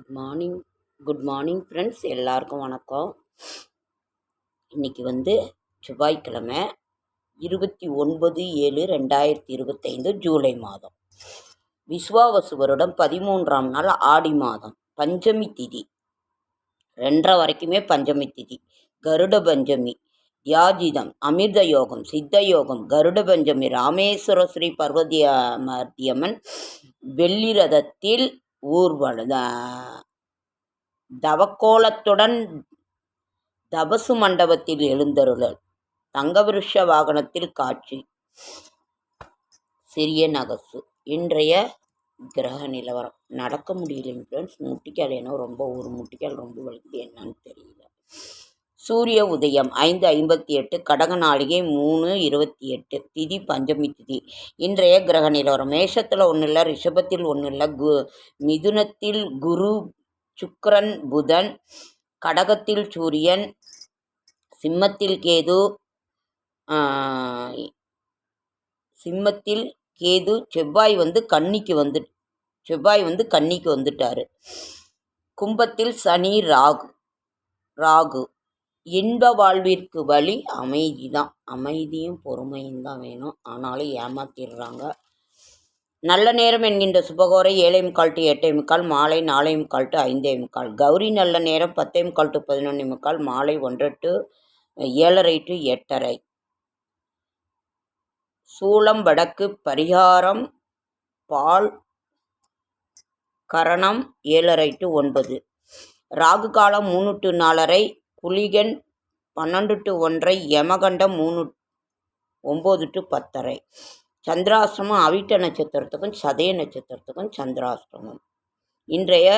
Good morning good morning friends எல்லாருக்கும் வணக்கம். இன்றைக்கி வந்து செவ்வாய்க்கிழமை இருபத்தி ஒன்பது ஏழு ரெண்டாயிரத்தி இருபத்தைந்து ஜூலை மாதம். விஸ்வாவசு வருடம் பதிமூன்றாம் நாள் ஆடி மாதம் பஞ்சமி திதி. ரெண்டரை வரைக்குமே பஞ்சமி திதி. கருட பஞ்சமி தியாஜிதம் அமிர்த யோகம் சித்த யோகம் கருட பஞ்சமி ராமேஸ்வர ஸ்ரீ பார்வதியம்மன் வெள்ளி ரதத்தில் ஊர்வல தவக்கோலத்துடன் தபசு மண்டபத்தில் எழுந்தருளல். தங்கவிருஷ வாகனத்தில் காட்சி. சிறிய நகசு. இன்றைய கிரக நிலவரம். நடக்க முடியலைங்க ஃப்ரெண்ட்ஸ். முட்டிக்கால் ஏன்னா ரொம்ப ஒரு முட்டிக்கால் ரொம்ப வலிக்குது என்னன்னு தெரியல. சூரிய உதயம் ஐந்து ஐம்பத்தி எட்டு கடக நாளிகை மூணு இருபத்தி எட்டு திதி பஞ்சமி திதி. இன்றைய கிரக நிலவரம். மேஷத்தில் ஒன்றும் இல்லை ரிஷபத்தில் ஒன்றும் இல்லை கு மிதுனத்தில் குரு சுக்கரன் புதன் கடகத்தில் சூரியன் சிம்மத்தில் கேது சிம்மத்தில் கேது செவ்வாய் வந்து கன்னிக்கு வந்து செவ்வாய் வந்து கன்னிக்கு வந்துட்டார். கும்பத்தில் சனி ராகு ராகு. இன்ப வாழ்விற்கு வழி அமைதி தான் அமைதியும் பொறுமையும் தான் வேணும். ஆனாலும் ஏமாத்திடுறாங்க. நல்ல நேரம் என்கின்ற சுபகோரை ஏழை முக்கால் டு எட்டே முக்கால் மாலை நாலே முக்கால் டு ஐந்தே முக்கால். கௌரி நல்ல நேரம் பத்தே முக்கால் டு பதினொன்று முக்கால் மாலை ஒன்றரை டு ஏழரை டு எட்டரை. சூளம் வடக்கு பரிகாரம் பால் கரணம் ஏழரை டு ஒன்பது. ராகு காலம் மூணு டு நாலரை குளிகன் பன்னெண்டு டு ஒன்றை யமகண்டம் மூணு ஒம்பது டு பத்தரை. சந்திராசிரமம் அவிட்ட நட்சத்திரத்துக்கும் சதய நட்சத்திரத்துக்கும் சந்திராசிரமம் இன்றைய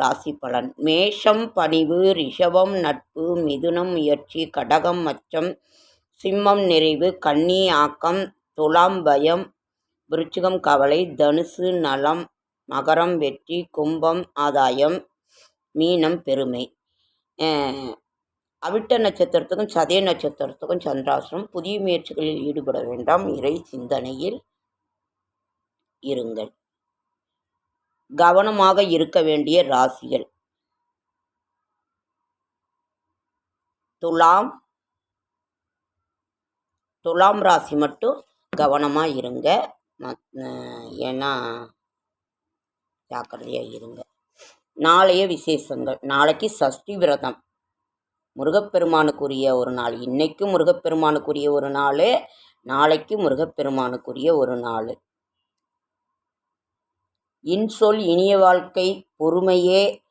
ராசி பலன். மேஷம் பணிவு ரிஷபம் நட்பு மிதுனம் முயற்சி கடகம் மச்சம் சிம்மம் நிறைவு கன்னி ஆக்கம் துலாம் பயம் விருச்சிகம் கவலை தனுசு நலம் மகரம் வெற்றி கும்பம் ஆதாயம் மீனம் பெருமை. அவிட்ட நட்சத்திரத்துக்கும் சதய நட்சத்திரத்துக்கும் சந்திராசிரம் புதிய முயற்சிகளில் ஈடுபட வேண்டாம். இறை சிந்தனையில் இருங்கள். கவனமாக இருக்க வேண்டிய ராசிகள். துலாம் துலாம் ராசி மட்டும் கவனமாக இருங்க. மத்- ஏன்னா ஜாக்கிரதையாக இருங்க. நாளைய விசேஷங்கள். நாளைக்கு சஷ்டி விரதம். முருகப்பெருமானுக்குரிய ஒரு நாள். இன்னைக்கு முருகப்பெருமானுக்குரிய ஒரு நாள் நாளைக்கு முருகப்பெருமானுக்குரிய ஒரு நாள். இன்சொல் இனிய வாழ்க்கை பொறுமையே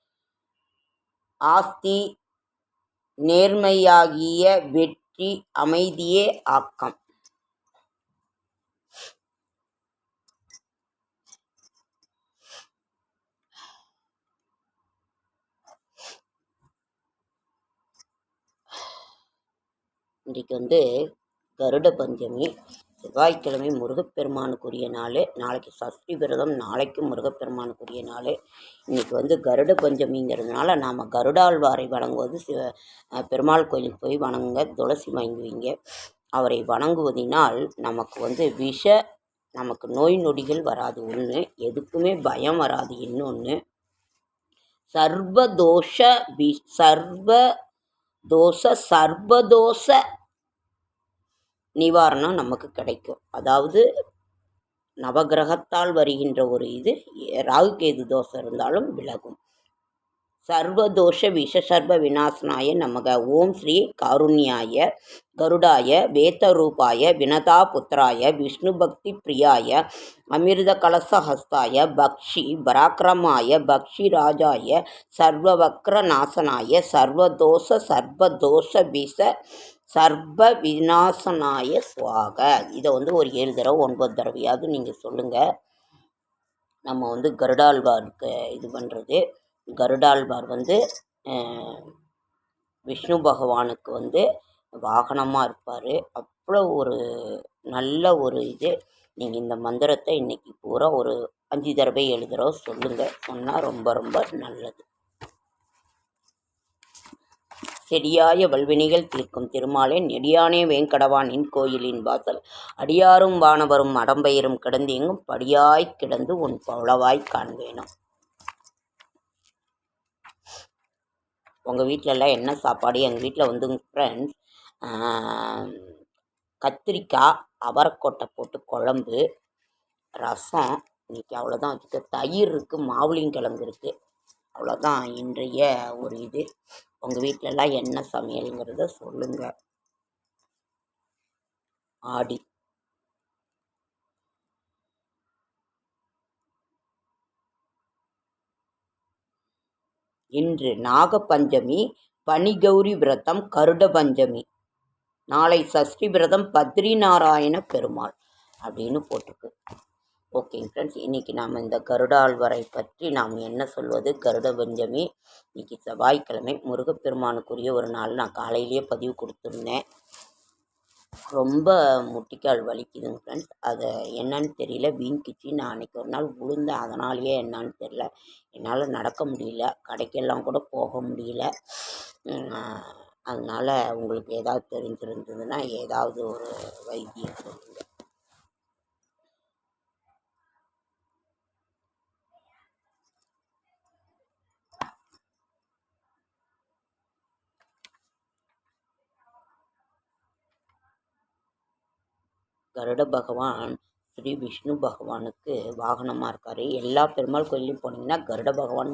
ஆஸ்தி நேர்மையாகிய வெற்றி அமைதியே ஆக்கம். இன்றைக்கு வந்து கருட பஞ்சமி செவ்வாய்க்கிழமை முருகப்பெருமானுக்குரிய நாள் நாளைக்கு சஷ்டி விரதம் நாளைக்கும் முருகப்பெருமானுக்குரிய நாள். இன்றைக்கி வந்து கருட பஞ்சமிங்கிறதுனால நாம் கருடாழ்வாரை வணங்குவது சிவ பெருமாள் கோயிலுக்கு போய் வணங்குங்க துளசி வாங்குவீங்க. அவரை வணங்குவதினால் நமக்கு வந்து விஷ நமக்கு நோய் நொடிகள் வராது ஒன்று எதுக்குமே பயம் வராது இன்னொன்று சர்வதோஷ வி சர்வ தோசை சர்வதோஷ நிவாரணம் நமக்கு கிடைக்கும். அதாவது நவகிரகத்தால் வருகின்ற ஒரு இது ராகுகேது தோஷம் இருந்தாலும் விலகும். சர்வதோஷ விஷசர்வ விநாசனாய நமக. ஓம் ஸ்ரீ காருண்யாய கருடாய வேத்தரூபாய வினதா புத்திராய விஷ்ணு பக்தி பிரியாய அமிர்த கலசஹஸ்தாய பக்ஷி பராக்கிரமாய பக்ஷி ராஜாய சர்வவக்ர நாசனாய சர்வதோஷ சர்வதோஷ விஷ சர்வ விநாசனாய சுவாக. இதை வந்து ஒரு ஏழு தடவை ஒன்பது தடவையாவது நீங்கள் சொல்லுங்கள் நம்ம வந்து கருடாழ்வாருக்கு இது பண்ணுறது கருடாழ்வார் வந்து விஷ்ணு பகவானுக்கு வந்து வாகனமாக இருப்பார். அவ்வளோ ஒரு நல்ல ஒரு இது. நீங்கள் இந்த மந்திரத்தை இன்னைக்கு பூரா ஒரு அஞ்சு தடவை எழுதுகிறோ சொல்லுங்கள் சொன்னால் ரொம்ப ரொம்ப நல்லது. செடியாய வல்வினிகள் தீர்க்கும் திருமாலே நெடியானே வேங்கடவானின் கோயிலின் வாசல். அடியாரும் வானவரும் அடம்பெயரும் கிடந்து எங்கும் படியாய் கிடந்து உன் பவளவாய் காண்பேனும். உங்கள் வீட்டிலலாம் என்ன சாப்பாடு? எங்கள் வீட்டில் வந்து ஃப்ரெண்ட்ஸ் கத்திரிக்காய் அவரைக்கொட்டை போட்டு குழம்பு ரசம் இன்றைக்கி அவ்வளோதான் வச்சுக்க தயிர் இருக்குது மாவுளிங்கிழங்கு இருக்குது அவ்வளோதான் இன்றைய ஒரு இது. உங்கள் வீட்டிலலாம் என்ன சமையலுங்கிறத சொல்லுங்கள் ஆடி. இன்று நாகபஞ்சமி பனிகௌரி விரதம் கருட பஞ்சமி நாளை சஷ்டி விரதம் பத்ரி நாராயண பெருமாள் அப்படின்னு போட்டிருக்கு. ஓகேங்க ஃப்ரெண்ட்ஸ் இன்றைக்கி நாம் இந்த கருடாழ்வரை பற்றி நாம் என்ன சொல்வது? கருட பஞ்சமி இன்றைக்கி செவ்வாய்க்கிழமை முருகப்பெருமானுக்குரிய ஒரு நாள். நான் காலையிலேயே பதிவு கொடுத்துருந்தேன். ரொம்ப முட்டிக்கால் வலிக்குதுங்க ஃப்ரெண்ட்ஸ் அது என்னன்னு தெரியல. வீங்கிச்சு நான் அன்றைக்கி ஒரு நாள் விழுந்தேன் அதனாலேயே என்னான்னு தெரில என்னால் நடக்க முடியல. கடைக்கெல்லாம் கூட போக முடியல. அதனால் உங்களுக்கு ஏதாவது தெரிஞ்சிருந்ததுன்னா ஏதாவது ஒரு வைத்தியம் சொல்லுங்கள் கருட பகவான் ஸ்ரீ விஷ்ணு பகவானுக்கு வாகனமாக இருக்கார். எல்லா பெருமாள் கோயிலையும் போனீங்கன்னா கருட பகவான்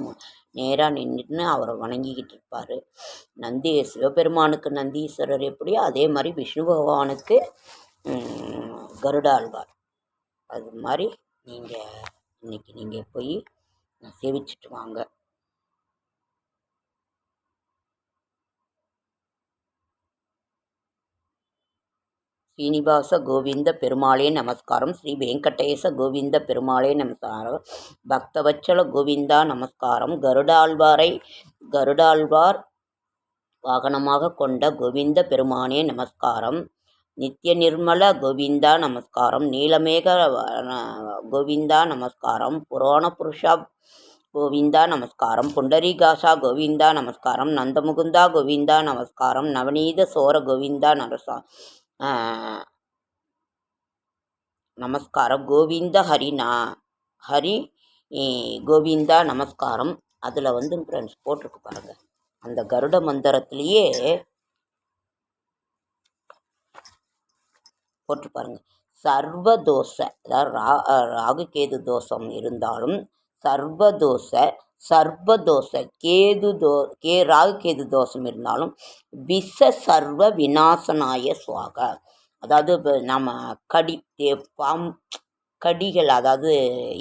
நேராக நின்றுன்னு அவரை வணங்கிக்கிட்டு இருப்பார். நந்தி சிவபெருமானுக்கு நந்தீஸ்வரர் எப்படியோ அதே மாதிரி விஷ்ணு பகவானுக்கு கருடாழ்வார் அது மாதிரி நீங்கள் இன்றைக்கி நீங்கள் போய் சேவிச்சிட்டு வாங்க. ஸ்ரீனிவாச கோவிந்த பெருமாளே நமஸ்காரம். ஸ்ரீ வெங்கடேச கோவிந்த பெருமாளே நமஸ்காரம். பக்தவச்சல கோவிந்தா நமஸ்காரம். கருடாழ்வாரை கருடாழ்வார் வாகனமாக கொண்ட கோவிந்த பெருமானே நமஸ்காரம். நித்திய நிர்மல கோவிந்தா நமஸ்காரம். நீலமேக கோவிந்தா நமஸ்காரம். புராண புருஷா கோவிந்தா நமஸ்காரம். புண்டரீகாசா கோவிந்தா நமஸ்காரம். நந்தமுகுந்தா கோவிந்தா நமஸ்காரம். நவநீத சோர கோவிந்தா நமஸ்கா நமஸ்காரம். கோவிந்த ஹரினா ஹரி கோவிந்தா நமஸ்காரம். அதில் வந்து ஃப்ரெண்ட்ஸ் போட்டிருக்கு பாருங்கள் அந்த கருட மந்திரத்திலேயே போட்டு பாருங்கள் சர்வதோஷ அதாவது ரா ராகுகேது தோஷம் இருந்தாலும் சர்வதோஷ சர்வதோஷ கேது தோ கே ராகு கேது தோஷம் இருந்தாலும் விஷ சர்வ விநாசனாய சுவாக. அதாவது இப்போ நம்ம கடி தே பாம் கடிகள் அதாவது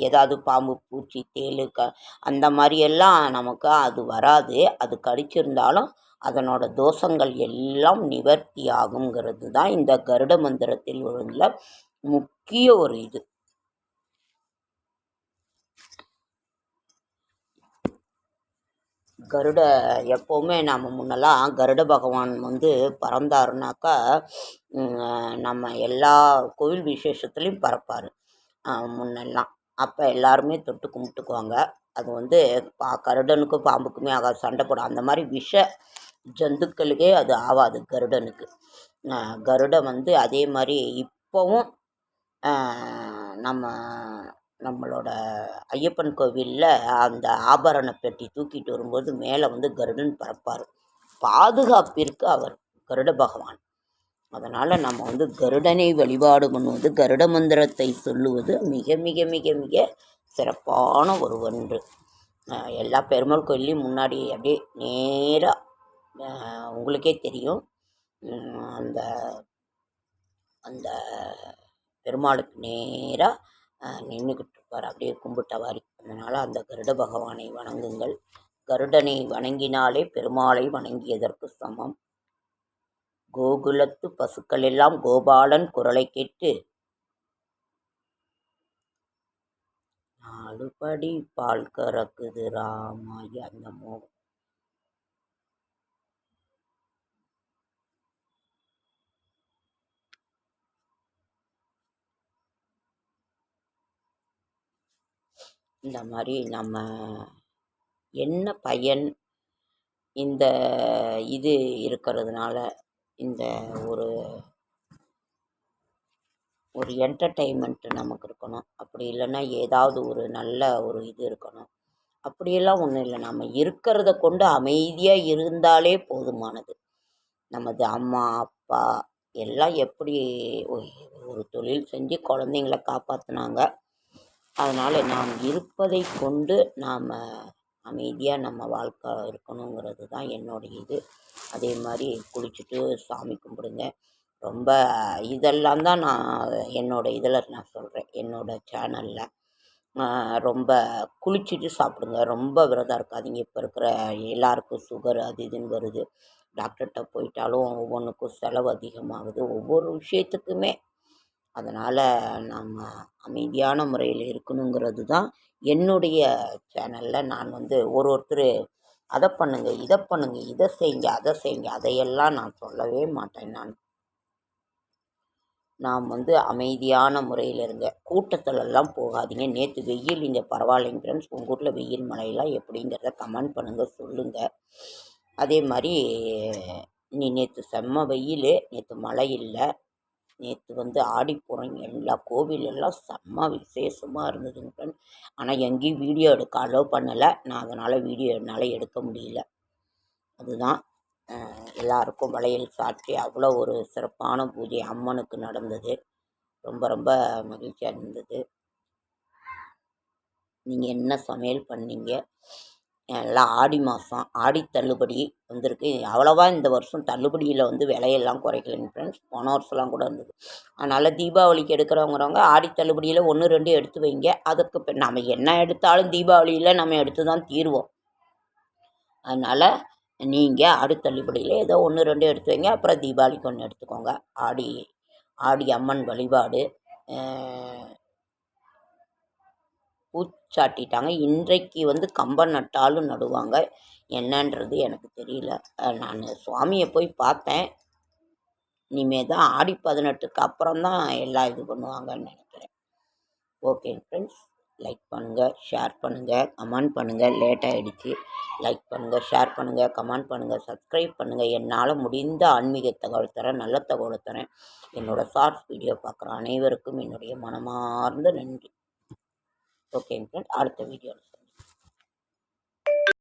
ஏதாவது பாம்பு பூச்சி தேழு க அந்த மாதிரியெல்லாம் நமக்கு அது வராது. அது கடிச்சிருந்தாலும் அதனோட தோஷங்கள் எல்லாம் நிவர்த்தி ஆகுங்கிறது தான் இந்த கருட மந்திரத்தில் உள்ள முக்கிய ஒரு இது. கருட எப்போவுமே நாம் முன்னெல்லாம் கருட பகவான் வந்து பறந்தாருனாக்கா நம்ம எல்லா கோவில் விசேஷத்துலேயும் பறப்பார். முன்னெல்லாம். அப்போ எல்லாருமே தொட்டு கும்பிட்டுக்குவாங்க. அது வந்து பா கருடனுக்கும் பாம்புக்குமே ஆகாது சண்டை போடும் அந்த மாதிரி விஷ ஜந்துக்களுக்கே அது ஆகாது கருடனுக்கு. கருடன் வந்து அதே மாதிரி இப்போவும் நம்ம நம்மளோட ஐயப்பன் கோவிலில் அந்த ஆபரண பெட்டி தூக்கிட்டு வரும்போது மேலே வந்து கருடன் பறப்பார். பாதுகாப்பிற்கு அவர் கருட பகவான். அதனால் நம்ம வந்து கருடனை வழிபாடு பண்ணுவது கருட மந்திரத்தை சொல்லுவது மிக மிக மிக மிக சிறப்பான ஒரு ஒன்று. எல்லா பெருமாள் கோயிலையும் முன்னாடி அப்படியே நேராக உங்களுக்கே தெரியும். அந்த அந்த பெருமாளுக்கு நேராக நின்றுக்கிட்டு இருப்பார் அப்படியே கும்பிட்டவாரி அதனால் அந்த கருட பகவானை வணங்குங்கள். கருடனை வணங்கினாலே பெருமாளை வணங்கியதற்கு சமம். கோகுலத்து பசுக்கள் எல்லாம் கோபாலன் குரலை கேட்டு நாலுபடி பால் கறக்குது ராமாயி அந்த மோகம் இந்த மாதிரி நம்ம என்ன பயன் இந்த இது இருக்கிறதுனால இந்த ஒரு ஒரு என்டர்டெயின்மெண்ட்டு நமக்கு இருக்கணும். அப்படி இல்லைன்னா ஏதாவது ஒரு நல்ல ஒரு இது இருக்கணும். அப்படியெல்லாம் ஒன்றும் இல்லை. நம்ம இருக்கிறத கொண்டு அமைதியாக இருந்தாலே போதுமானது. நமது அம்மா அப்பா எல்லாம் எப்படி ஒரு தொழில் செஞ்சு குழந்தைங்கள காப்பாற்றினாங்க அதனால் நாம் இருப்பதை கொண்டு நாம் அமைதியாக நம்ம வாழ்க்கை இருக்கணுங்கிறது தான் என்னுடைய இது. அதே மாதிரி குளிச்சுட்டு சாமி கும்பிடுங்க. ரொம்ப இதெல்லாம் தான் நான் என்னோடய இதில் நான் சொல்கிறேன் என்னோட சேனலில் ரொம்ப குளிச்சுட்டு சாப்பிடுங்க. ரொம்ப விரதம் இருக்காதீங்க. இப்போ இருக்கிற எல்லாருக்கும் சுகர் அது இதுன்னு வருது. டாக்டர்கிட்ட போயிட்டாலும் ஒவ்வொன்றுக்கும் செலவு அதிகமாகுது. ஒவ்வொரு விஷயத்துக்குமே அதனால் நம்ம அமைதியான முறையில் இருக்கணுங்கிறது தான் என்னுடைய சேனலில் நான் வந்து ஒரு ஒருத்தர் அதை பண்ணுங்கள் இதை பண்ணுங்கள் இதை செய்யுங்க அதை செய்யுங்க அதையெல்லாம் நான் சொல்லவே மாட்டேன் நான். நாம் வந்து அமைதியான முறையில் இருங்க. கூட்டத்திலெல்லாம் போகாதீங்க. நேற்று வெயில் இங்கே பரவாயில்லைங்க ஃப்ரெண்ட்ஸ் உங்கள் ஊரில் வெயில் மழையெல்லாம் எப்படிங்கிறத கமெண்ட் பண்ணுங்கள் சொல்லுங்கள் அதே மாதிரி நீ நேற்று செம்ம வெயில் நேற்று மழை இல்லை. நேற்று வந்து ஆடிப்பூரம் எல்லா கோவிலெல்லாம் செம்ம விசேஷமாக இருந்ததுங்க ஆனால் எங்கேயும் வீடியோ எடுக்க அலோவ் பண்ணலை. நான் அதனால் வீடியோ என்னால் எடுக்க முடியல. அதுதான் எல்லாருக்கும் வளையல் சாற்றி அவ்வளோ ஒரு சிறப்பான பூஜை அம்மனுக்கு நடந்தது. ரொம்ப ரொம்ப மகிழ்ச்சியாக இருந்தது. நீங்கள் என்ன சமையல் பண்ணீங்க? எல்லாம் ஆடி மாதம் ஆடி தள்ளுபடி வந்திருக்கு. அவ்வளோவா இந்த வருஷம் தள்ளுபடியில் வந்து விலையெல்லாம் குறைக்கலைங்க ஃப்ரெண்ட்ஸ் போன வருஷம்லாம் கூட இருந்தது. அதனால் தீபாவளிக்கு எடுக்கிறவங்கிறவங்க ஆடி தள்ளுபடியில் ஒன்று ரெண்டு எடுத்து வைங்க. அதுக்கு இப்போ நம்ம என்ன எடுத்தாலும் தீபாவளியில் நம்ம எடுத்து தான் தீருவோம். அதனால் நீங்கள் ஆடி தள்ளுபடியில் ஏதோ ஒன்று ரெண்டு எடுத்து வைங்க. அப்புறம் தீபாவளிக்கு ஒன்று எடுத்துக்கோங்க. ஆடி ஆடி அம்மன் வழிபாடு சாட்டிட்டாங்க. இன்றைக்கு வந்து கம்பம் நட்டாலும் நடுவாங்க. என்னன்றது எனக்கு தெரியல. நான் சுவாமியை போய் பார்த்தேன். இனிமே தான் ஆடி பதினெட்டுக்கு அப்புறம் தான் எல்லாம் இது பண்ணுவாங்கன்னு நினைக்கிறேன். ஓகே ஃப்ரெண்ட்ஸ் லைக் பண்ணுங்கள் ஷேர் பண்ணுங்கள் கமெண்ட் பண்ணுங்கள் லேட் ஆகிடுச்சு லைக் பண்ணுங்கள் ஷேர் பண்ணுங்கள் கமெண்ட் பண்ணுங்கள் சப்ஸ்கிரைப் பண்ணுங்கள் என்னால் முடிந்த ஆன்மீக தகவல் தரேன் நல்ல தகவல் தரேன். என்னோடய ஷார்ட்ஸ் வீடியோ பார்க்குற அனைவருக்கும் என்னுடைய மனமார்ந்த நன்றி. ஓகேங்க ஃப்ரெண்ட் அடுத்த வீடியோவில்